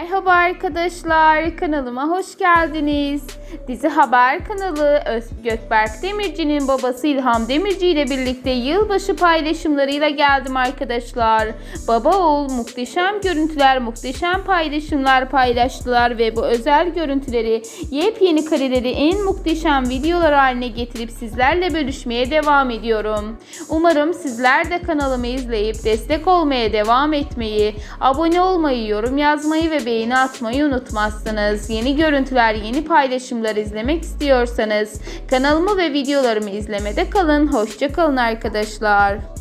Merhaba arkadaşlar, kanalıma hoş geldiniz. Dizi Haber kanalı Gökberk Demirci'nin babası İlham Demirci ile birlikte yılbaşı paylaşımlarıyla geldim arkadaşlar. Baba oğul muhteşem görüntüler, muhteşem paylaşımlar paylaştılar ve bu özel görüntüleri, yepyeni kareleri en muhteşem videolar haline getirip sizlerle bölüşmeye devam ediyorum. Umarım sizler de kanalımı izleyip destek olmaya devam etmeyi, abone olmayı, yorum yazmayı ve beğeni atmayı unutmazsınız. Yeni görüntüler, yeni paylaşımlar izlemek istiyorsanız kanalımı ve videolarımı izlemede kalın. Hoşça kalın arkadaşlar.